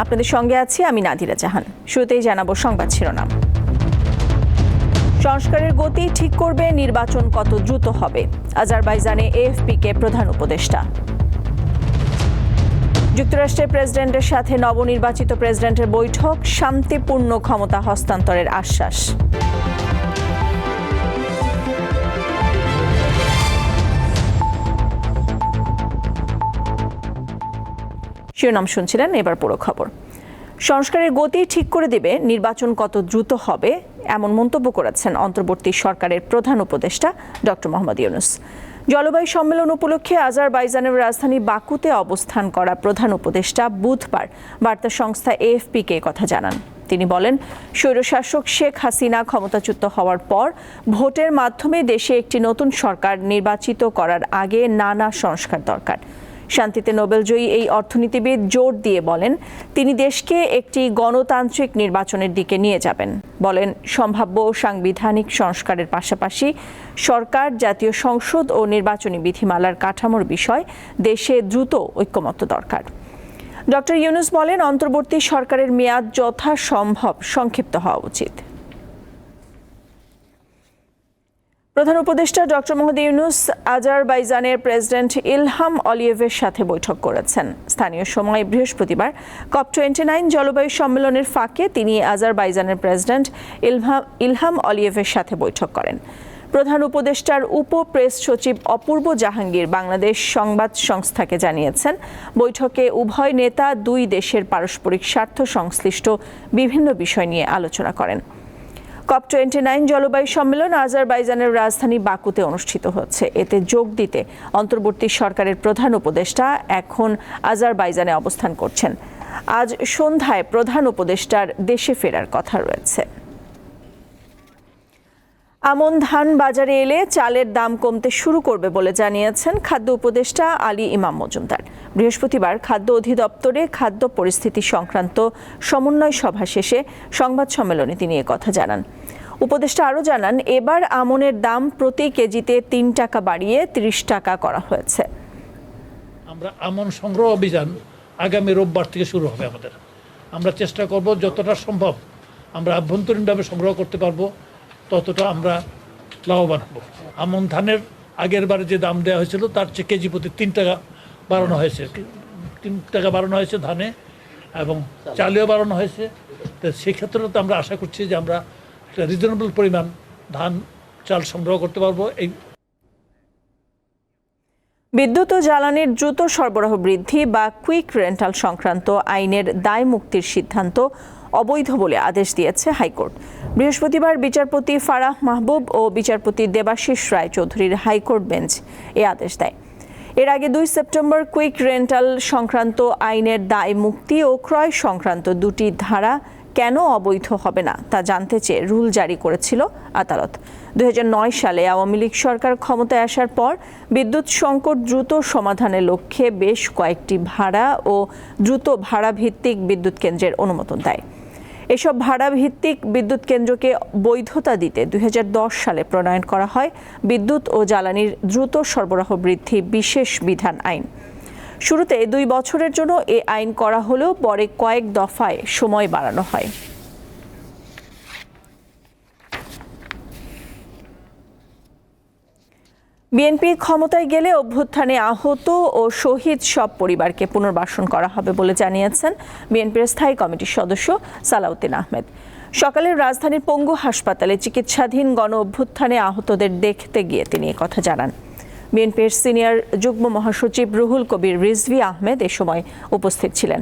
আপনাদের সঙ্গে আছি আমি নাদিরা জাহান। শুরুতেই জানাব সংবাদ শিরোনাম। সংস্কারের গতি ঠিক করবে, নির্বাচন কত দ্রুত হবে? আজারবাইজানে এএফপি কে প্রধান উপদেষ্টা। যুক্তরাষ্ট্রের প্রেসিডেন্টের সাথে নবনির্বাচিত প্রেসিডেন্টের বৈঠক, শান্তিপূর্ণ ক্ষমতা হস্তান্তরের আশ্বাস। শিরোনাম শুনছিলেন এবার পুরো খবর। সংস্কারের গতি ঠিক করে দেবে, নির্বাচন কত দ্রুত হবে, এমন মন্তব্য করেছেন অন্তর্বর্তী সরকারের প্রধান উপদেষ্টা ডক্টর মোহাম্মদ ইউনুস। জলবায়ু সম্মেলন উপলক্ষে আজারবাইজানের রাজধানী বাকুতে অবস্থান করা প্রধান উপদেষ্টা বুধবার বার্তা সংস্থা এএফপিকে কথা জানান। তিনি বলেন, স্বৈরশাসক শেখ হাসিনা ক্ষমতাচ্যুত হওয়ার পর ভোটের মাধ্যমে দেশে একটি নতুন সরকার নির্বাচিত করার আগে নানা সংস্কার দরকার। শান্তিতে নোবেলজয়ী এই অর্থনীতিবিদ জোর দিয়ে বলেন, তিনি দেশকে একটি গণতান্ত্রিক নির্বাচনের দিকে নিয়ে যাবেন। বলেন, সম্ভাব্য সাংবিধানিক সংস্কারের পাশাপাশি সরকার, জাতীয় সংসদ ও নির্বাচনী বিধিমালার কাঠামোর বিষয় দেশে দ্রুত ঐক্যমত্য দরকার। ডক্টর ইউনুস বলেন, অন্তর্বর্তী সরকারের মেয়াদ যথাসম্ভব সংক্ষিপ্ত হওয়া উচিত। প্রধান উপদেষ্টা ডক্টর মোহাম্মদ ইউনুস আজারবাইজানের প্রেসিডেন্ট ইলহাম অলিয়েভের সাথে বৈঠক করেছেন। স্থানীয় সময় বৃহস্পতিবার কপ টোয়েন্টি নাইন জলবায়ু সম্মেলনের ফাঁকে তিনি আজারবাইজানের প্রেসিডেন্ট ইলহাম ইলহাম অলিয়েভের সাথে বৈঠক করেন। প্রধান উপদেষ্টার উপ প্রেস সচিব অপূর্ব জাহাঙ্গীর বাংলাদেশ সংবাদ সংস্থাকে জানিয়েছেন, বৈঠকে উভয় নেতা দুই দেশের পারস্পরিক স্বার্থ সংশ্লিষ্ট বিভিন্ন বিষয় নিয়ে আলোচনা করেন। কপ টোয়েন্টি নাইন জলবায়ু সম্মেলন আজারবাইজানের রাজধানী বাকুতে অনুষ্ঠিত হচ্ছে। এতে যোগ দিতে অন্তর্বর্তী সরকারের প্রধান উপদেষ্টা এখন আজারবাইজানে অবস্থান করছেন। আজ সন্ধ্যায় প্রধান উপদেষ্টার দেশে ফেরার কথা রয়েছে। আমন ধান বাজারে এলে চালের দাম কমতে শুরু করবে বলে জানিয়েছেন খাদ্য উপদেষ্টা আলী ইমাম মজুমদার। বৃহস্পতিবার খাদ্য অধিদপ্তরে খাদ্য পরিস্থিতি সংক্রান্ত সমন্বয় সভা শেষে সংবাদ সম্মেলনে তিনি কথা জানান। উপদেষ্টা আরও জানান, এবার আমনের দাম প্রতি কেজিতে তিন টাকা বাড়িয়ে ত্রিশ টাকা করা হয়েছে। আমরা আমন সংগ্রহ অভিযান আগামী রোববার থেকে শুরু হবে আমাদের। আমরা চেষ্টা করব যতটা সম্ভব আমরা আভ্যন্তরীণভাবে সংগ্রহ করতে পারব। ততটা আমরা লাভবান হব। আমন ধানের আগের বারে যে দাম দেওয়া হয়েছিল, তার চেয়ে কেজি প্রতি তিন টাকা বাড়ানো হয়েছে। তিন টাকা বাড়ানো হয়েছে ধানে এবং চালেও বাড়ানো হয়েছে। তো সেক্ষেত্রে তো আমরা আশা করছি যে আমরা একটা রিজনেবল পরিমাণ ধান, চাল সংগ্রহ করতে পারব। এই বিদ্যুৎ ও জ্বালানির দ্রুত সরবরাহ বৃদ্ধি বা কুইক রেন্টাল সংক্রান্ত আইনের দায় মুক্তির সিদ্ধান্ত অবৈধ বলে আদেশ দিয়েছে হাইকোর্ট। বৃহস্পতিবার বিচারপতি ফারাহ মাহবুব ও বিচারপতি দেবাশিস রায় চৌধুরীর হাইকোর্ট বেঞ্চ এ আদেশ দেয়। এর আগে দুই সেপ্টেম্বর কুইক রেন্টাল সংক্রান্ত আইনের দায় মুক্তি ও ক্রয় সংক্রান্ত দুটি ধারা কেন অবৈধ হবে না তা জানতে চেয়ে রুল জারি করেছিল আদালত। দুই হাজার নয় সালে আওয়ামী লীগ সরকার ক্ষমতায় আসার পর বিদ্যুৎ সংকট দ্রুত সমাধানের লক্ষ্যে বেশ কয়েকটি ভাড়া ও দ্রুত ভাড়া ভিত্তিক বিদ্যুৎ কেন্দ্রের অনুমোদন দেয়। এসব ভাড়া ভিত্তিক বিদ্যুৎ কেন্দ্রকে বৈধতা দিতে দুই হাজার দশ সালে প্রণয়ন করা হয়। বিদ্যুৎ ও জ্বালানির দ্রুত সরবরাহ বৃদ্ধি বিশেষ বিধান আইন। শুরুতে দুই বছরের জন্য এ আইন করা হলেও পরে কয়েক দফায় সময় বাড়ানো হয়। বিএনপি ক্ষমতায় গেলে অভ্যুত্থানে আহত ও শহীদ সব পরিবারকে পুনর্বাসন করা হবে বলে জানিয়েছেন বিএনপির স্থায়ী কমিটির সদস্য সালাউদ্দিন আহমেদ। সকালে রাজধানীর পঙ্গু হাসপাতালে চিকিৎসাধীন গণ অভ্যুত্থানে আহতদের দেখতে গিয়ে তিনি কথা জানান। বিএনপির সিনিয়র যুগ্ম মহাসচিব রুহুল কবির রিজভি আহমেদ এ সময় উপস্থিত ছিলেন।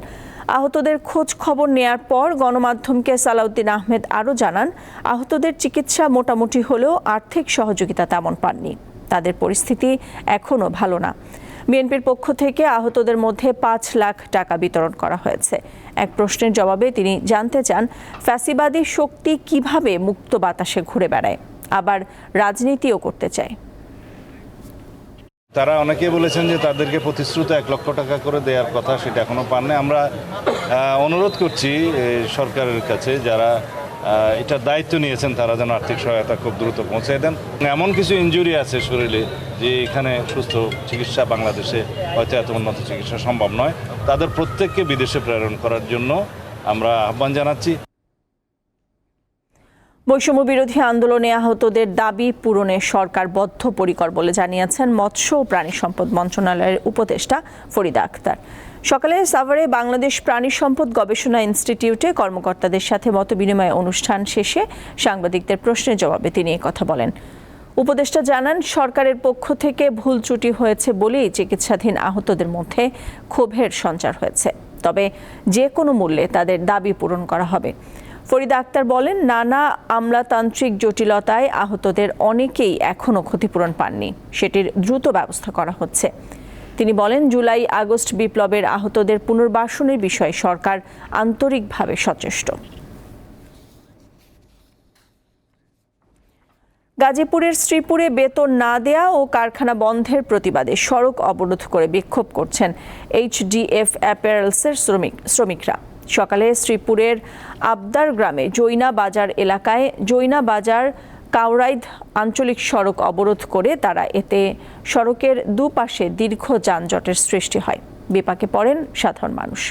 আহতদের খোঁজ খবর নেয়ার পর গণমাধ্যমকে সালাউদ্দিন আহমেদ আরও জানান, আহতদের চিকিৎসা মোটামুটি হলেও আর্থিক সহযোগিতা তেমন পাননি। তাদের পরিস্থিতি এখনও ভালো না। বিএনপির পক্ষ থেকে আহতদের মধ্যে পাঁচ লাখ টাকা বিতরণ করা হয়েছে। এক প্রশ্নের জবাবে তিনি জানতে চান, ফ্যাসিবাদী শক্তি কীভাবে মুক্ত বাতাসে ঘুরে বেড়ায়? আবার রাজনীতিও করতে চায়। তারা অনেকে বলেছেন যে তাদেরকে প্রতিশ্রুত এক লক্ষ টাকা করে দেওয়ার কথা সেটা এখনও পাননি। আমরা অনুরোধ করছি সরকারের কাছে যারা এটার দায়িত্ব নিয়েছেন তারা যেন আর্থিক সহায়তা খুব দ্রুত পৌঁছে দেন। এমন কিছু ইনজুরি আছে শরীরে যে এখানে সুস্থ চিকিৎসা বাংলাদেশে হয়তো এত উন্নত চিকিৎসা সম্ভব নয়। তাদের প্রত্যেককে বিদেশে প্রেরণ করার জন্য আমরা আহ্বান জানাচ্ছি। বৈষম্য বিরোধী আন্দোলনে আহতদের দাবি পূরণে সরকার বদ্ধপরিকর বলে জানিয়েছেন মৎস্য ও প্রাণী সম্পদ মন্ত্রণালয়ের উপদেষ্টা ফরিদা আক্তার সকালে সাভারে বাংলাদেশ প্রাণী সম্পদ গবেষণা ইনস্টিটিউটে কর্মকর্তাদের সাথে মতবিনিময় অনুষ্ঠান শেষে সাংবাদিকদের প্রশ্নের জবাবে তিনি কথা বলেন। উপদেষ্টা জানান, সরকারের পক্ষ থেকে ভুল ত্রুটি হয়েছে বলেই চিকিৎসাধীন আহতদের মধ্যে ক্ষোভের সঞ্চার হয়েছে। তবে যে কোনো মূল্যে তাদের দাবি পূরণ করা হবে। ফরিদা আক্তার বলেন, নানা আমলাতান্ত্রিক জটিলতায় আহতদের অনেকেই এখনও ক্ষতিপূরণ পাননি। সেটির দ্রুত ব্যবস্থা করা হচ্ছে। তিনি বলেন, জুলাই, আগস্ট বিপ্লবের আহতদের পুনর্বাসনের বিষয়ে সরকার আন্তরিকভাবে সচেষ্ট। গাজীপুরের শ্রীপুরে বেতন না দেয়া ও কারখানা বন্ধের প্রতিবাদে সড়ক অবরোধ করে বিক্ষোভ করছেন এইচডিএফ অ্যাপারেলসের শ্রমিক, শ্রমিকরা। সকালে শ্রীপুরের আবদার গ্রামে জৈনা বাজার এলাকায়, জৈনা বাজার কাউরাইদ আঞ্চলিক সড়ক অবরোধ করে তারা এতে সড়কের দুপাশে দীর্ঘ যানজটের সৃষ্টি হয়। বিপাকে পড়েন সাধারণ মানুষ।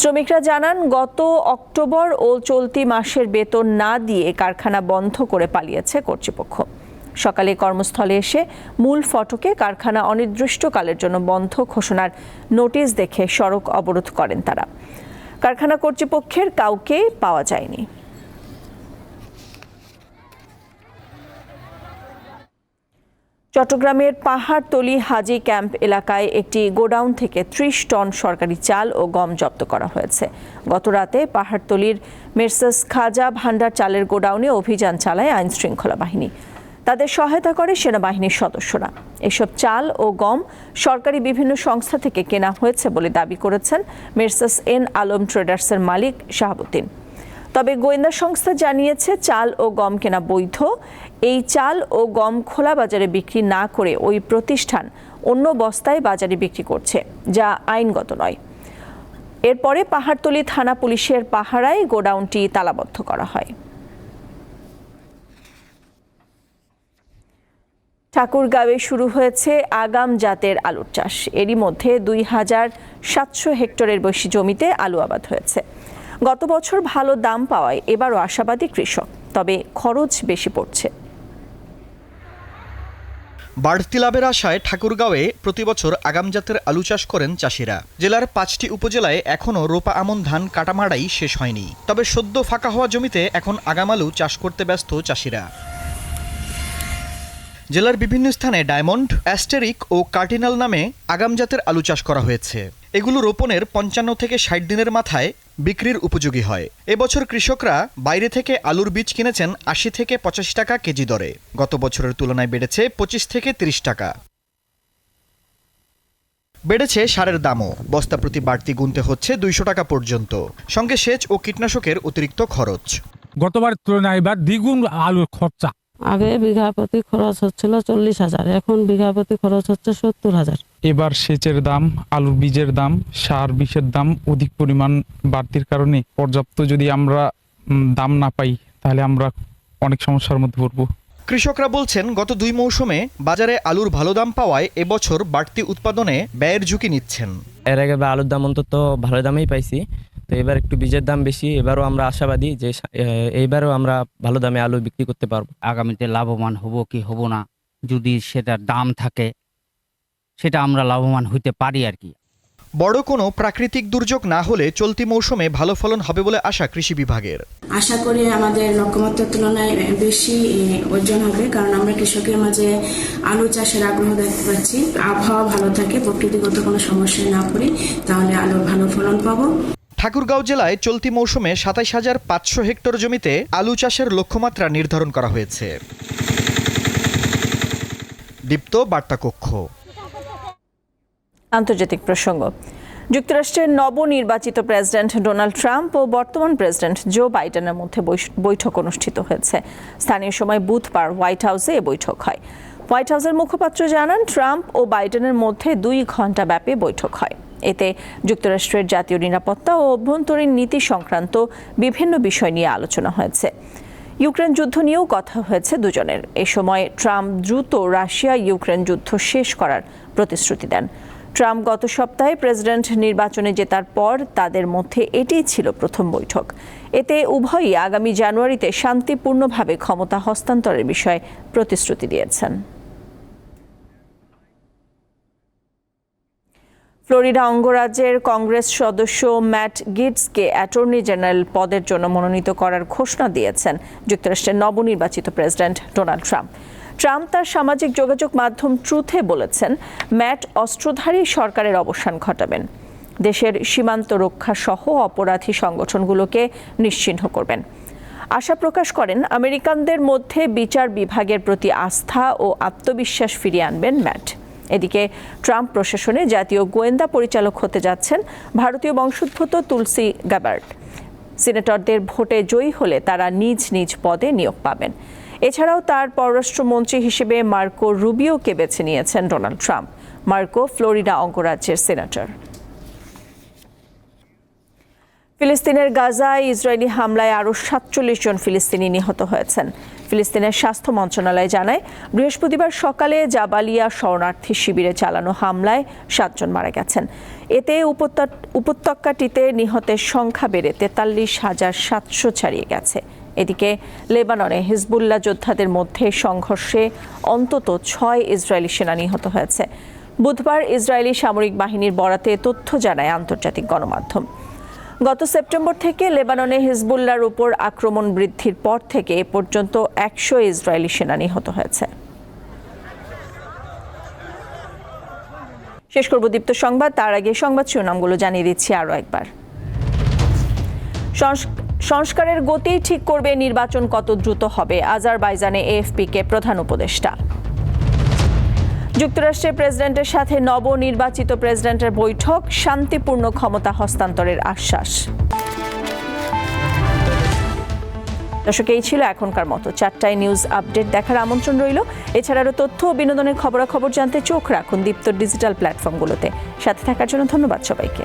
শ্রমিকরা জানান, গত অক্টোবর ও চলতি মাসের বেতন না দিয়ে কারখানা বন্ধ করে পালিয়েছে কর্তৃপক্ষ। সকালে কর্মস্থলে এসে মূল ফটকে কারখানা অনির্দিষ্টকালের জন্য বন্ধ ঘোষণার নোটিশ দেখে সড়ক অবরোধ করেন তারা। কারখানা কর্তৃপক্ষের কাউকে পাওয়া যায়নি। চট্টগ্রামের পাহাড়তলি হাজি ক্যাম্প এলাকায় একটি গোডাউন থেকে ত্রিশ টন সরকারি চাল ও গম জব্দ করা হয়েছে। গতরাতে পাহাড়তলির মের্সাস খাজা ভান্ডার চালের গোডাউনে অভিযান চালায় আইন শৃঙ্খলা বাহিনী। তাদের সহায়তা করে সেনাবাহিনীর সদস্যরা। এসব চাল ও গম সরকারি বিভিন্ন সংস্থা থেকে কেনা হয়েছে বলে দাবি করেছেন মের্সাস এন আলম ট্রেডার্সের মালিক শাহাবুদ্দিন। তবে গোয়েন্দা সংস্থা জানিয়েছে, চাল ও গম কেনা বৈধ। এই চাল ও গম খোলা বাজারে বিক্রি না করে ওই প্রতিষ্ঠান অন্য বস্তায় বাজারে বিক্রি করছে, যা আইনগত নয়। এরপরে পাহাড়তলি থানা পুলিশের পাহারায় গোডাউনটি তালাবদ্ধ করা হয়। ঠাকুরগাঁওয়ে শুরু হয়েছে আগাম জাতের আলুর চাষ। এরই মধ্যে দুই হাজার সাতশো হেক্টরের বেশি জমিতে আলু আবাদ হয়েছে। গত বছর ভালো দাম পাওয়ায় এবারও আশাবাদী কৃষক, তবে খরচ বেশি পড়ছে। বাড়তি লাভের আশায় ঠাকুরগাঁওয়ে প্রতিবছর আগাম জাতের আলু চাষ করেন চাষিরা। জেলার পাঁচটি উপজেলায় এখনও রোপা আমন ধান কাটামাড়াই শেষ হয়নি। তবে সদ্য ফাঁকা হওয়া জমিতে এখন আগাম আলু চাষ করতে ব্যস্ত চাষিরা। জেলার বিভিন্ন স্থানে ডায়মন্ড, অ্যাস্টেরিক ও কার্টিনাল নামে আগাম জাতের আলু চাষ করা হয়েছে। এগুলো রোপণের পঞ্চান্ন থেকে ষাট দিনের মাথায় বিক্রির উপযোগী হয়। এবছর কৃষকরা বাইরে থেকে আলুর বীজ কিনেছেন আশি থেকে পঁচাশি টাকা কেজি দরে। গত বছরের তুলনায় বেড়েছে পঁচিশ থেকে তিরিশ টাকা। বেড়েছে সারের দামও। বস্তা প্রতি বাড়তি গুনতে হচ্ছে দুইশো টাকা পর্যন্ত। সঙ্গে সেচ ও কীটনাশকের অতিরিক্ত খরচ। গতবার তুলনায় এবার দ্বিগুণ আলুর খরচা। আগে বিঘা প্রতি খরচ হচ্ছিল চল্লিশ হাজার এখন বিঘা প্রতি খরচ হচ্ছে সত্তর হাজার। এবার সেচের দাম আলুর বীজের দাম সার বিষের দাম অধিক পরিমাণ বাড়তির কারণে পর্যাপ্ত যদি আমরা দাম না পাই তাহলে আমরা অনেক সমস্যার মধ্যে পড়ব। কৃষকরা বলছেন গত দুই মৌসুমে বাজারে আলুর ভালো দাম পাওয়ায় এবছর বাড়তি উৎপাদনে ব্যয়ের ঝুঁকি নিচ্ছেন। এর আগে আলুর দাম অন্তত ভালো দামেই পাইছি। তো এবার একটু বীজের দাম বেশি এবারও আমরা আশাবাদী যে এইবারও আমরা ভালো দামে আলু বিক্রি করতে পারব। আগামীতে লাভবান হব কি হব না যদি সেটার দাম থাকে সেটা আমরা লাভবান হইতে পারি আর কি। বড় কোনো প্রাকৃতিক দুর্যোগ না হলে চলতি মৌসুমে ভালো ফলন হবে বলে আশা কৃষি বিভাগের। আশা করি আমাদের লক্ষ্যমাত্রার তুলনায় বেশি ওজন হবে কারণ আমরা কৃষকের মাঝে আলু চাষের আগ্রহ দেখতে পাচ্ছি। আবহাওয়া ভালো থাকে প্রকৃতিগত কোনো সমস্যায় না পড়ি তাহলে আলু ভালো ফলন পাবো। ঠাকুরগাঁও জেলায় চলতি মৌসুমে সাতাইশ হাজার পাঁচশো হেক্টর জমিতে আলু চাষের লক্ষ্যমাত্রা নির্ধারণ করা হয়েছে। দীপ্ত বার্তা কক্ষ আন্তর্জাতিক প্রসঙ্গ। যুক্তরাষ্ট্রের নবনির্বাচিত প্রেসিডেন্ট ডোনাল্ড ট্রাম্প ও বর্তমান প্রেসিডেন্ট জো বাইডেনের মধ্যে বৈঠক অনুষ্ঠিত হয়েছে। স্থানীয় সময় বুধবার হোয়াইট হাউসে এ বৈঠক হয়। হোয়াইট হাউসের মুখপাত্র জানান, ট্রাম্প ও বাইডেনের মধ্যে দুই ঘণ্টা ব্যাপী বৈঠক হয়। এতে যুক্তরাষ্ট্রের জাতীয় নিরাপত্তা ও অভ্যন্তরীণ নীতি সংক্রান্ত বিভিন্ন বিষয় নিয়ে আলোচনা হয়েছে। ইউক্রেন যুদ্ধ নিয়েও কথা হয়েছে দুজনের। এ সময় ট্রাম্প দ্রুত রাশিয়া ইউক্রেন যুদ্ধ শেষ করার প্রতিশ্রুতি দেন। ট্রাম্প গত সপ্তাহে প্রেসিডেন্ট নির্বাচনে জেতার পর তাদের মধ্যে এটিই ছিল প্রথম বৈঠক। এতে উভয়ই আগামী জানুয়ারিতে শান্তিপূর্ণভাবে ক্ষমতা হস্তান্তরের বিষয়ে প্রতিশ্রুতি দিয়েছেন। ফ্লোরিডা অঙ্গরাজ্যের কংগ্রেস সদস্য ম্যাট গিটসকে অ্যাটর্নি জেনারেল পদের জন্য মনোনীত করার ঘোষণা দিয়েছেন যুক্তরাষ্ট্রের নবনির্বাচিত প্রেসিডেন্ট ডোনাল্ড ট্রাম্প। ট্রাম্প তার সামাজিক যোগাযোগ মাধ্যম ট্রুথে বলেছেন, ম্যাট অস্ত্রধারী সরকারের অবসান ঘটাবেন। দেশের সীমান্ত রক্ষা সহ অপরাধী সংগঠনগুলোকে নিশ্চিহ্ন করবেন। আশা প্রকাশ করেন, আমেরিকানদের মধ্যে বিচার বিভাগের প্রতি আস্থা ও আত্মবিশ্বাস ফিরিয়ে আনবেন ম্যাট। এদিকে ট্রাম্প প্রশাসনে জাতীয় গোয়েন্দা পরিচালক হতে যাচ্ছেন ভারতীয় বংশোদ্ভূত তুলসী গ্যাবার্ড সিনেটরদের ভোটে জয়ী হলে তারা নিজ নিজ পদে নিয়োগ পাবেন। এছাড়াও তার পররাষ্ট্রমন্ত্রী হিসেবে মার্কো রুবিওকে বেছে নিয়েছেন ডোনাল্ড ট্রাম্প। মার্কো, ফ্লোরিডা অঙ্গরাজ্যের সিনেটর। ফিলিস্তিনের গাজায় ইসরায়েলি হামলায় আরও সাতচল্লিশ জন ফিলিস্তিনি নিহত হয়েছেন। ফিলিস্তিনের স্বাস্থ্য মন্ত্রণালয় জানায়, বৃহস্পতিবার সকালে জাবালিয়া শরণার্থী শিবিরে চালানো হামলায় সাতজন মারা গেছেন। এতে উপত্যকাটিতে নিহতের সংখ্যা বেড়ে তেতাল্লিশ হাজার সাতশো ছাড়িয়ে গেছে। এদিকে লেবাননে হিজবুল্লাহ যোদ্ধাদের মধ্যে সংঘর্ষে অন্তত ছয় ইসরায়েলি সেনা নিহত হয়েছে। বুধবার ইসরায়েলি সামরিক বাহিনীর বরাতে তথ্য জানায় আন্তর্জাতিক গণমাধ্যম। গত সেপ্টেম্বর থেকে লেবাননে হিজবুল্লাহর উপর আক্রমণ বৃদ্ধির পর থেকে এ পর্যন্ত একশো ইসরায়েলি সেনা নিহত হয়েছে। শেষ করব দীপ্ত সংবাদ। তার আগে সংবাদ শিরোনামগুলো জানিয়ে দিচ্ছি আরও একবার। সংস- সংস্কারের গতি ঠিক করবে নির্বাচন কত দ্রুত হবে? আজারবাইজানে এএফপিকে প্রধান উপদেষ্টা। যুক্তরাষ্ট্রের প্রেসিডেন্টের সাথে নবনির্বাচিত প্রেসিডেন্টের বৈঠক, শান্তিপূর্ণ ক্ষমতা হস্তান্তরের আশ্বাস। দর্শক, এই ছিল এখনকার মতো। চারটায় নিউজ আপডেট দেখার আমন্ত্রণ রইল। এছাড়া আরও তথ্য ও বিনোদনের খবরাখবর জানতে চোখ রাখুন দীপ্ত ডিজিটাল প্ল্যাটফর্মগুলোতে। সাথে থাকার জন্য ধন্যবাদ সবাইকে।